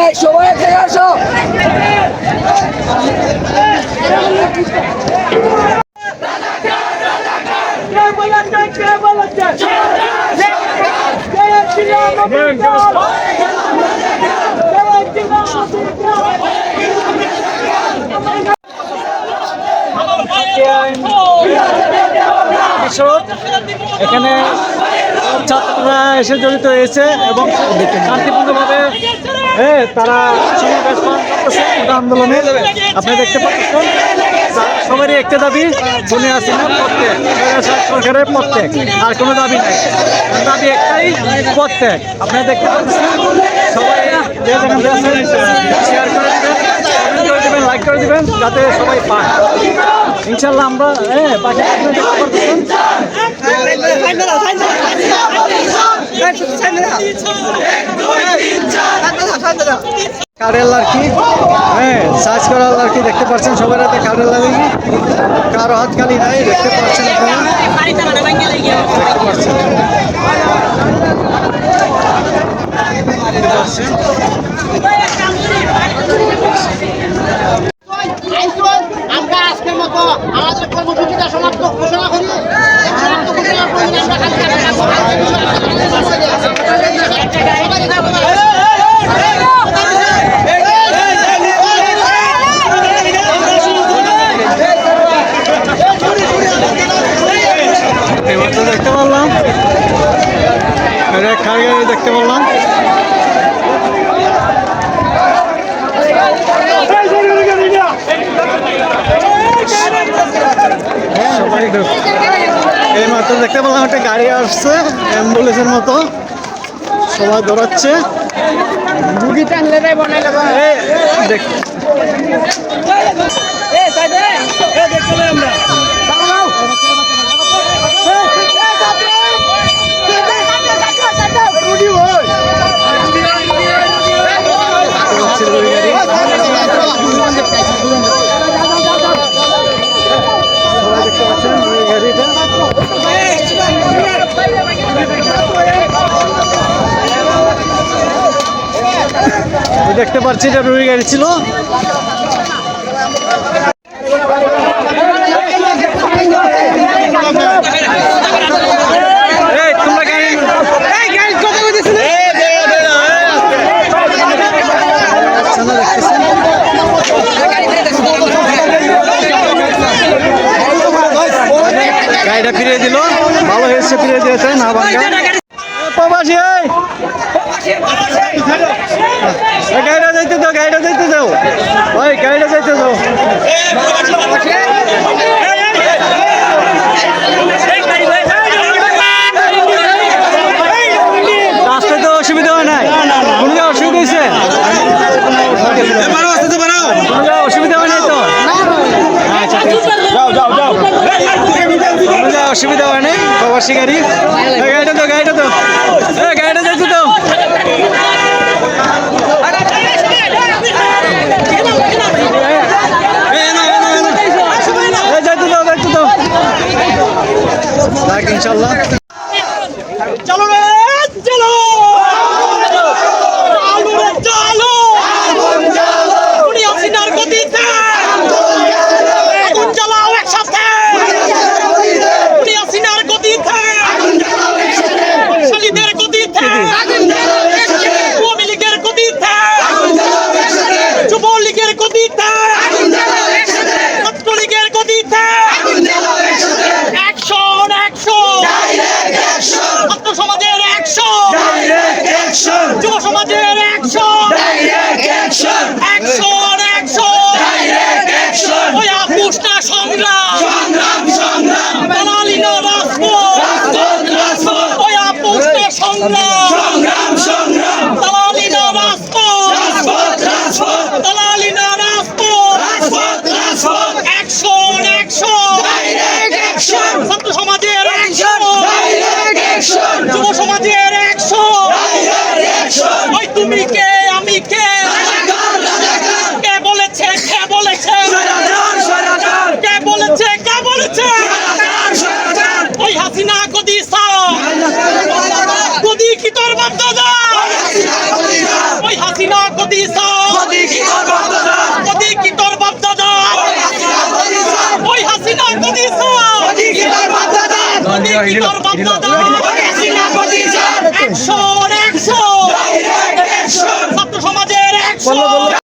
এই সবাই থেকে আসো। এখানে ছাত্ররা এসে জড়িত হয়েছে এবং শান্তিপূর্ণভাবে এ, তারা আন্দোলনে আপনি দেখতে পাচ্ছেন। সবারই একটা দাবি শুনে আসেন প্রত্যেক। সরকারের প্রত্যেক। আর কোনো দাবি নাই। দাবি একটাই প্রত্যেক। আপনি দেখতে পাচ্ছেন সবাই লাইক করে দেবেন। যাতে সবাই পায়। ইনশাল্লাহ আমরা হ্যাঁ কারেল আর কি হ্যাঁ সার্চ করা আর কি দেখতে পাচ্ছেন সবার হাতে কারেল আর কি কারও হাত খালি নাই দেখতে পাচ্ছেন আপনারা দেখতে পাচ্ছেন তো দেখতে পারলাম। এটা খাই দেখতে পারলাম? এই মাত্র দেখতে পেলাম একটা গাড়ি আসছে, অ্যাম্বুলেন্সের মতো। সবাই দৌড়াচ্ছে। দেখ দেখতে পাচ্ছি ওই গাড়ি সবাই দেখতে পাচ্ছি এটা রুই গাড়ি ছিল। গাড়িটা ফিরিয়ে দিল। ভালো হয়েছে ফিরিয়ে দিয়েছে না প্রবাসী গাড়িটা যাইতে দাও গাড়িটা যাইতে দাও। ওই গাড়িটা যাইতে দাও রাস্তায় তো অসুবিধা হয় নাই কোনো জায়গায় অসুবিধা হয়েছে কোনো জায়গায় অসুবিধা হয় নাই তো আচ্ছা ঠিক আছে। কোনো জায়গায় অসুবিধা হয় নাই প্রবাসী গাড়ি গাড়িটা তো গাড়িটা তো গাড়িটা যাচ্ছে তো ইনশাল্লাহ সংগ্রাম দালালি না রাজপথ। দালালি না রাজপথ। অ্যাকশন অ্যাকশন ছাত্র সমাজের অ্যাকশন যুব সমাজের কি কি তোর বাপদাদা ওই হাসিনা গদি ছাত্র সমাজের একশো।